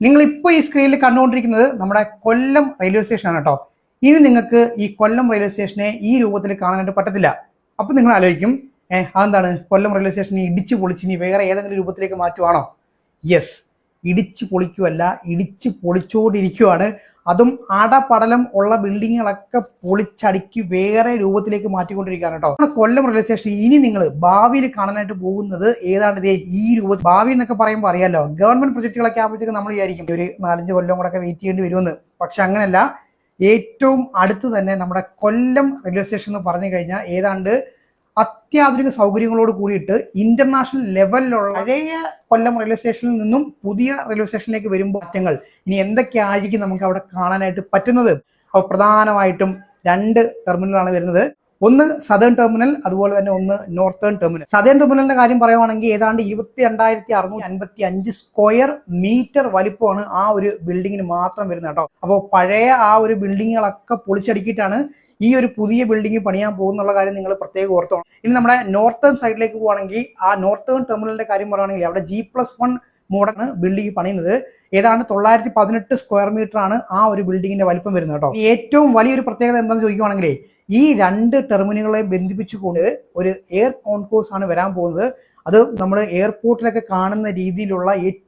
നിങ്ങൾ ഇപ്പോൾ ഈ സ്ക്രീനിൽ കണ്ടുകൊണ്ടിരിക്കുന്നത് നമ്മുടെ കൊല്ലം റെയിൽവേ സ്റ്റേഷനാണ് കേട്ടോ. ഇനി നിങ്ങൾക്ക് ഈ കൊല്ലം റെയിൽവേ സ്റ്റേഷനെ ഈ രൂപത്തിൽ കാണാനായിട്ട് പറ്റത്തില്ല. അപ്പം നിങ്ങൾ ആലോചിക്കും ഏഹ് അതെന്താണ്? കൊല്ലം റെയിൽവേ സ്റ്റേഷനെ ഇടിച്ച് പൊളിച്ച് ഇനി വേറെ ഏതെങ്കിലും രൂപത്തിലേക്ക് മാറ്റുവാണോ? യെസ് ഇടിച്ച് പൊളിക്കുമല്ല ഇടിച്ച് പൊളിച്ചുകൊണ്ടിരിക്കുകയാണ് അതും അടപടലം ഉള്ള ബിൽഡിങ്ങുകളൊക്കെ പൊളിച്ചടുക്കി വേറെ രൂപത്തിലേക്ക് മാറ്റിക്കൊണ്ടിരിക്കുകയാണ് കേട്ടോ. കൊല്ലം റെയിൽവേ സ്റ്റേഷൻ ഇനി നിങ്ങൾ ഭാവിയിൽ കാണാനായിട്ട് പോകുന്നത് ഏതാണ്ട് ഈ രൂപ ഭാവി എന്നൊക്കെ പറയുമ്പോൾ അറിയാലോ ഗവൺമെന്റ് പ്രൊജക്ടുകളൊക്കെ ആകുമ്പോഴത്തേക്ക് നമ്മൾ വിചാരിക്കും ഒരു നാലഞ്ച് കൊല്ലം കൂടെ വെയിറ്റ് ചെയ്യേണ്ടി വരുമെന്ന്. പക്ഷെ അങ്ങനല്ല ഏറ്റവും അടുത്ത് തന്നെ നമ്മുടെ കൊല്ലം റെയിൽവേ സ്റ്റേഷൻ എന്ന് പറഞ്ഞു കഴിഞ്ഞാൽ ഏതാണ്ട് അത്യാധുനിക സൗകര്യങ്ങളോട് കൂടിയിട്ട് ഇന്റർനാഷണൽ ലെവലിലുള്ള പഴയ കൊല്ലം റെയിൽവേ സ്റ്റേഷനിൽ നിന്നും പുതിയ റെയിൽവേ സ്റ്റേഷനിലേക്ക് വരുമ്പോൾ മാറ്റങ്ങൾ. ഇനി എന്തൊക്കെയായിരിക്കും നമുക്ക് അവിടെ കാണാനായിട്ട് പറ്റുന്നത്? അപ്പോൾ പ്രധാനമായിട്ടും രണ്ട് ടെർമിനലാണ് വരുന്നത്. ഒന്ന് സദേൺ ടെർമിനൽ അതുപോലെ തന്നെ ഒന്ന് നോർത്തേൺ ടെർമിനൽ സദേൺ ടെർമിനലിന്റെ കാര്യം പറയുവാണെങ്കിൽ ഏതാണ്ട് ഇരുപത്തി രണ്ടായിരത്തി അറുന്നൂറ്റി അൻപത്തി അഞ്ച് സ്ക്വയർ മീറ്റർ വലിപ്പമാണ് ആ ഒരു ബിൽഡിങ്ങിന് മാത്രം വരുന്നത് കേട്ടോ. അപ്പോൾ പഴയ ആ ഒരു ബിൽഡിങ്ങുകളൊക്കെ പൊളിച്ചടുക്കിയിട്ടാണ് ഈ ഒരു പുതിയ ബിൽഡിംഗ് പണിയാൻ പോകുന്നുള്ള കാര്യം നിങ്ങൾ പ്രത്യേകം ഓർത്തോണം. ഇനി നമ്മുടെ നോർത്തേൺ സൈഡിലേക്ക് പോവുകയാണെങ്കിൽ ആ നോർത്തേൺ ടെർമിനലിന്റെ കാര്യം പറയുകയാണെങ്കിൽ അവിടെ ജി പ്ലസ് വൺ മോഡാണ് ബിൽഡിംഗ് പണിയുന്നത്. ഏതാണ്ട് തൊള്ളായിരത്തി പതിനെട്ട് സ്ക്വയർ മീറ്റർ ആണ് ആ ഒരു ബിൽഡിങ്ങിന്റെ വലിപ്പം വരുന്നത് കേട്ടോ. ഏറ്റവും വലിയൊരു പ്രത്യേകത എന്താണെന്ന് ചോദിക്കുവാണെങ്കിലേ ഈ രണ്ട് ടെർമിനലുകളെ ബന്ധിപ്പിച്ചുകൊണ്ട് ഒരു എയർ കോൺകോഴ്സ് ആണ് വരാൻ പോകുന്നത്. അത് നമ്മൾ എയർപോർട്ടിലൊക്കെ കാണുന്ന രീതിയിലുള്ള ഏറ്റവും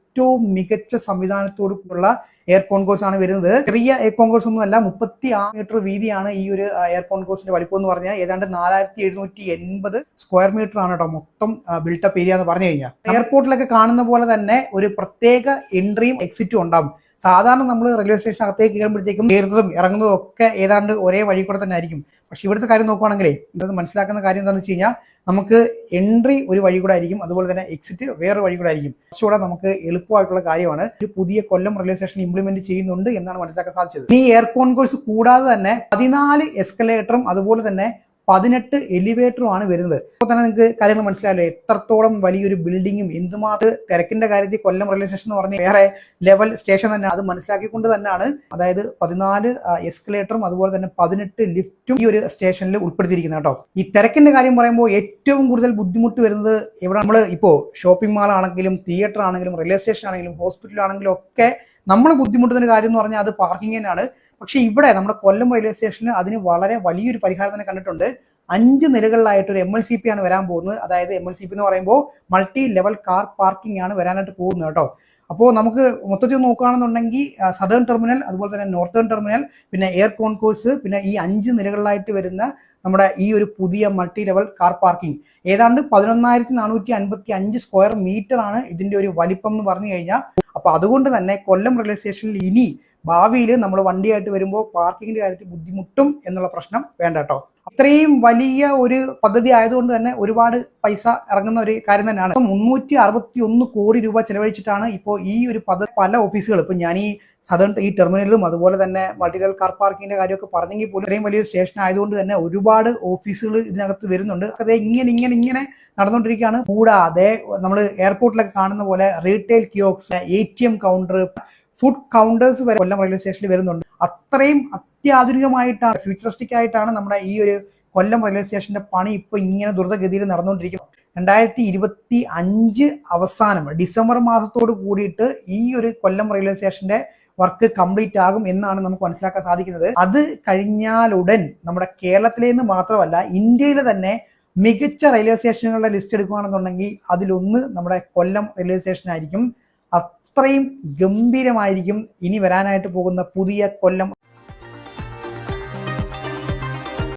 മികച്ച സംവിധാനത്തോടു കൂടിയുള്ള എയർ കോൺകോഴ്സ് ആണ് വരുന്നത്. ചെറിയ എയർ കോൺകോഴ്സ് ഒന്നും അല്ല മുപ്പത്തി ആറ് മീറ്റർ വീതിയാണ് ഈ ഒരു എയർ കോൺകോഴ്സിന്റെ വലിപ്പം എന്ന് പറഞ്ഞാൽ ഏതാണ്ട് നാലായിരത്തി എഴുന്നൂറ്റി എൺപത് സ്ക്വയർ മീറ്റർ ആണ് കേട്ടോ മൊത്തം ബിൽട്ടപ്പ് ഏരിയ എന്ന് പറഞ്ഞു കഴിഞ്ഞാൽ. എയർപോർട്ടിലൊക്കെ കാണുന്ന പോലെ തന്നെ ഒരു പ്രത്യേക എൻട്രിയും എക്സിറ്റും ഉണ്ടാവും. സാധാരണ നമ്മൾ റെയിൽവേ സ്റ്റേഷൻ അകത്തേക്ക് കയറുമ്പോഴത്തേക്കും കയറുന്നതും ഇറങ്ങുന്നതും ഒക്കെ ഏതാണ്ട് ഒരേ വഴി കൂടെ തന്നെ ആയിരിക്കും. പക്ഷെ ഇവിടുത്തെ കാര്യം നോക്കുവാണെങ്കിലേ ഇത് മനസ്സിലാക്കുന്ന കാര്യം എന്താണെന്ന് വെച്ച് കഴിഞ്ഞാൽ നമുക്ക് എൻട്രി ഒരു വഴി കൂടെ ആയിരിക്കും അതുപോലെ തന്നെ എക്സിറ്റ് വേറെ വഴി കൂടെ ആയിരിക്കും. കുറച്ചുകൂടെ നമുക്ക് എളുപ്പമായിട്ടുള്ള കാര്യമാണ്. ഒരു പുതിയ കൊല്ലം റെയിൽവേ സ്റ്റേഷൻ ഇംപ്ലിമെന്റ് ചെയ്യുന്നുണ്ട് എന്നാണ് മനസ്സിലാക്കാൻ സാധിച്ചത്. ഈ എയർ കോൺകോഴ്സ് കൂടാതെ തന്നെ പതിനാല് എസ്കലേറ്ററും അതുപോലെ തന്നെ പതിനെട്ട് എലിവേറ്ററും ആണ് വരുന്നത്. അപ്പോൾ തന്നെ നിങ്ങൾക്ക് കാര്യങ്ങൾ മനസ്സിലായല്ലോ എത്രത്തോളം വലിയൊരു ബിൽഡിങ്ങും എന്തുമാത്രം തിരക്കിന്റെ കാര്യത്തിൽ കൊല്ലം റെയിൽവേ സ്റ്റേഷൻ എന്ന് പറഞ്ഞാൽ വേറെ ലെവൽ സ്റ്റേഷൻ തന്നെ അത് മനസ്സിലാക്കിക്കൊണ്ട് തന്നെയാണ്. അതായത് പതിനാല് എസ്കലേറ്ററും അതുപോലെ തന്നെ പതിനെട്ട് ലിഫ്റ്റും ഈ ഒരു സ്റ്റേഷനിൽ ഉൾപ്പെടുത്തിയിരിക്കുന്നത് കേട്ടോ. ഈ തിരക്കിന്റെ കാര്യം പറയുമ്പോൾ ഏറ്റവും കൂടുതൽ ബുദ്ധിമുട്ട് വരുന്നത് ഇവിടെ നമ്മൾ ഇപ്പോൾ ഷോപ്പിംഗ് മാൾ ആണെങ്കിലും തിയേറ്റർ ആണെങ്കിലും റെയിൽവേ സ്റ്റേഷൻ ആണെങ്കിലും ഹോസ്പിറ്റൽ ആണെങ്കിലും ഒക്കെ നമ്മൾ ബുദ്ധിമുട്ടുന്ന കാര്യം എന്ന് പറഞ്ഞാൽ അത് പാർക്കിംഗ് തന്നെയാണ്. പക്ഷെ ഇവിടെ നമ്മുടെ കൊല്ലം റെയിൽവേ സ്റ്റേഷനിൽ അതിന് വളരെ വലിയൊരു പരിഹാരം തന്നെ കണ്ടിട്ടുണ്ട്. അഞ്ച് നിലകളിലായിട്ട് ഒരു എം എൽ സി പി ആണ് വരാൻ പോകുന്നത്. അതായത് എം എൽ സി പി എന്ന് പറയുമ്പോൾ മൾട്ടി ലെവൽ കാർ പാർക്കിംഗ് ആണ് വരാനായിട്ട് പോകുന്നത് കേട്ടോ. അപ്പോൾ നമുക്ക് മൊത്തത്തിൽ നോക്കുകയാണെന്നുണ്ടെങ്കിൽ സദേൺ ടെർമിനൽ അതുപോലെ തന്നെ നോർത്തേൺ ടെർമിനൽ പിന്നെ എയർ കോൺകോഴ്സ് പിന്നെ ഈ അഞ്ച് നിലകളിലായിട്ട് വരുന്ന നമ്മുടെ ഈ ഒരു പുതിയ മൾട്ടി ലെവൽ കാർ പാർക്കിംഗ് ഏതാണ്ട് പതിനൊന്നായിരത്തി നാനൂറ്റി അൻപത്തി അഞ്ച് സ്ക്വയർ മീറ്റർ ആണ് ഇതിന്റെ ഒരു വലിപ്പം എന്ന് പറഞ്ഞു കഴിഞ്ഞാൽ. അപ്പൊ അതുകൊണ്ട് തന്നെ കൊല്ലം റെയിൽവേ സ്റ്റേഷനിൽ ഇനി ഭാവിയിൽ നമ്മൾ വണ്ടിയായിട്ട് വരുമ്പോൾ പാർക്കിങ്ങിന്റെ കാര്യത്തിൽ ബുദ്ധിമുട്ടും എന്നുള്ള പ്രശ്നം വേണ്ട കേട്ടോ. അത്രയും വലിയ ഒരു പദ്ധതി ആയതുകൊണ്ട് തന്നെ ഒരുപാട് പൈസ ഇറങ്ങുന്ന ഒരു കാര്യം തന്നെയാണ്. മുന്നൂറ്റി അറുപത്തി ഒന്ന് കോടി രൂപ ചെലവഴിച്ചിട്ടാണ് ഇപ്പോൾ ഈ ഒരു പദ്ധതി പല ഓഫീസുകൾ ഇപ്പൊ ഞാൻ ഈ സദേൺ ഈ ടെർമിനലും അതുപോലെ തന്നെ മൾട്ടി കാർ പാർക്കിങ്ങിന്റെ കാര്യമൊക്കെ പറഞ്ഞെങ്കിൽ പോലും ഇത്രയും വലിയൊരു സ്റ്റേഷൻ ആയതുകൊണ്ട് തന്നെ ഒരുപാട് ഓഫീസുകൾ ഇതിനകത്ത് വരുന്നുണ്ട്. അത് ഇങ്ങനെ ഇങ്ങനെ ഇങ്ങനെ നടന്നുകൊണ്ടിരിക്കുകയാണ്. കൂടാതെ നമ്മൾ എയർപോർട്ടിലൊക്കെ കാണുന്ന പോലെ retail kiosks A T M counter food counters വരെ കൊല്ലം റെയിൽവേ സ്റ്റേഷനിൽ വരുന്നുണ്ട്. അത്രയും അത്യാധുനികമായിട്ടാണ് ഫ്യൂച്ചറിസ്റ്റിക് ആയിട്ടാണ് നമ്മുടെ ഈ ഒരു കൊല്ലം റെയിൽവേ സ്റ്റേഷന്റെ പണി ഇപ്പോൾ ഇങ്ങനെ ദ്രുതഗതിയിൽ നടന്നുകൊണ്ടിരിക്കുന്നത്. രണ്ടായിരത്തി ഇരുപത്തി അഞ്ച് അവസാനം ഡിസംബർ മാസത്തോട് കൂടിയിട്ട് ഈ ഒരു കൊല്ലം റെയിൽവേ സ്റ്റേഷന്റെ വർക്ക് കംപ്ലീറ്റ് ആകും എന്നാണ് നമുക്ക് മനസ്സിലാക്കാൻ സാധിക്കുന്നത്. അത് കഴിഞ്ഞാലുടൻ നമ്മുടെ കേരളത്തിലെ നിന്ന് മാത്രമല്ല ഇന്ത്യയിലെ തന്നെ മികച്ച റെയിൽവേ സ്റ്റേഷനുകളുടെ ലിസ്റ്റ് എടുക്കുകയാണെന്നുണ്ടെങ്കിൽ അതിലൊന്ന് നമ്മുടെ കൊല്ലം റെയിൽവേ സ്റ്റേഷൻ ആയിരിക്കും. അത്രയും ഗംഭീരമായിരിക്കും ഇനി വരാനായിട്ട് പോകുന്ന പുതിയ കൊല്ലം